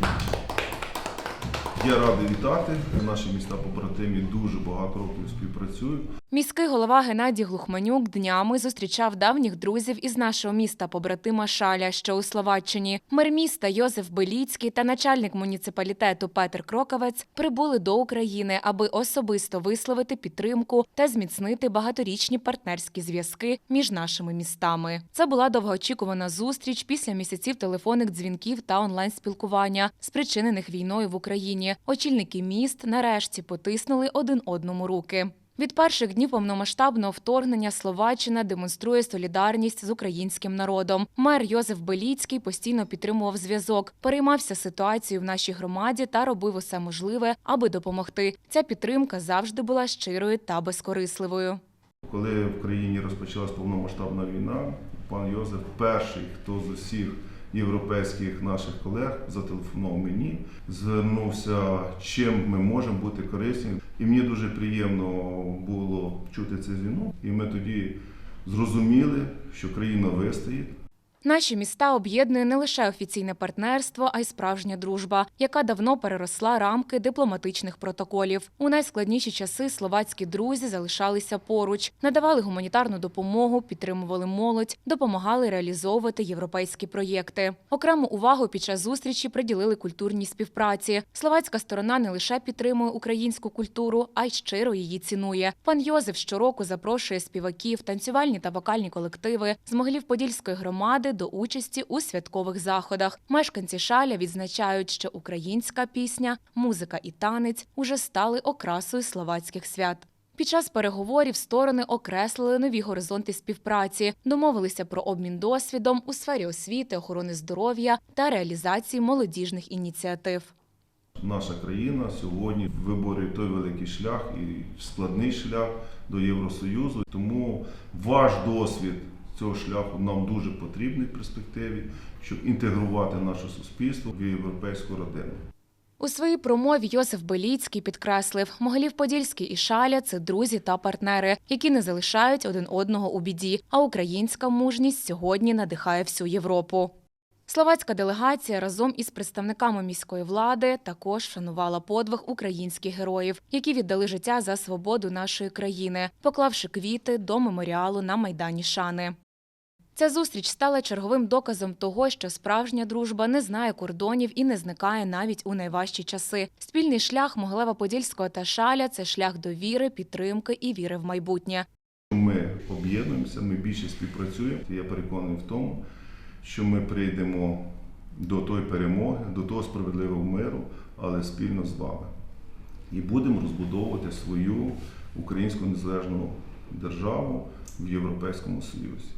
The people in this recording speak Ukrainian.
Bye. Я радий вітати. Наші міста побратимі дуже багато років співпрацюють. Міський голова Геннадій Глухманюк днями зустрічав давніх друзів із нашого міста побратима Шаля, що у Словаччині. Мер міста Йозеф Беліцький та начальник муніципалітету Петр Кроковець прибули до України, аби особисто висловити підтримку та зміцнити багаторічні партнерські зв'язки між нашими містами. Це була довгоочікувана зустріч після місяців телефонних дзвінків та онлайн-спілкування, спричинених війною в Україні. Очільники міст нарешті потиснули один одному руки. Від перших днів повномасштабного вторгнення Словаччина демонструє солідарність з українським народом. Мер Йозеф Беліцький постійно підтримував зв'язок, переймався ситуацією в нашій громаді та робив усе можливе, аби допомогти. Ця підтримка завжди була щирою та безкорисливою. Коли в країні розпочалась повномасштабна війна, пан Йозеф перший, хто з усіх європейських наших колег зателефонував мені, звернувся, чим ми можемо бути корисні. І мені дуже приємно було чути цей дзвінок. І ми тоді зрозуміли, що країна вистоїть. Наші міста об'єднує не лише офіційне партнерство, а й справжня дружба, яка давно переросла рамки дипломатичних протоколів. У найскладніші часи словацькі друзі залишалися поруч, надавали гуманітарну допомогу, підтримували молодь, допомагали реалізовувати європейські проєкти. Окрему увагу під час зустрічі приділили культурній співпраці. Словацька сторона не лише підтримує українську культуру, а й щиро її цінує. Пан Йозеф щороку запрошує співаків, танцювальні та вокальні колективи з Могилів-Подільської громади до участі у святкових заходах. Мешканці шаля відзначають, що українська пісня, музика і танець уже стали окрасою словацьких свят. Під час переговорів сторони окреслили нові горизонти співпраці, домовилися про обмін досвідом у сфері освіти, охорони здоров'я та реалізації молодіжних ініціатив. Наша країна сьогодні виборює той великий шлях і складний шлях до Євросоюзу. Тому ваш досвід цього шляху нам дуже потрібний в перспективі, щоб інтегрувати наше суспільство в європейську родину. У своїй промові Йосиф Беліцький підкреслив, Могилів-Подільський і Шаля це друзі та партнери, які не залишають один одного у біді. А українська мужність сьогодні надихає всю Європу. Словацька делегація разом із представниками міської влади також шанувала подвиг українських героїв, які віддали життя за свободу нашої країни, поклавши квіти до меморіалу на майдані Шани. Ця зустріч стала черговим доказом того, що справжня дружба не знає кордонів і не зникає навіть у найважчі часи. Спільний шлях Могилева-Подільського та Шаля це шлях довіри, підтримки і віри в майбутнє. Ми об'єднуємося, ми більше співпрацюємо. Я переконаний в тому, що ми прийдемо до тої перемоги, до того справедливого миру, але спільно з вами. І будемо розбудовувати свою українську незалежну державу в Європейському Союзі.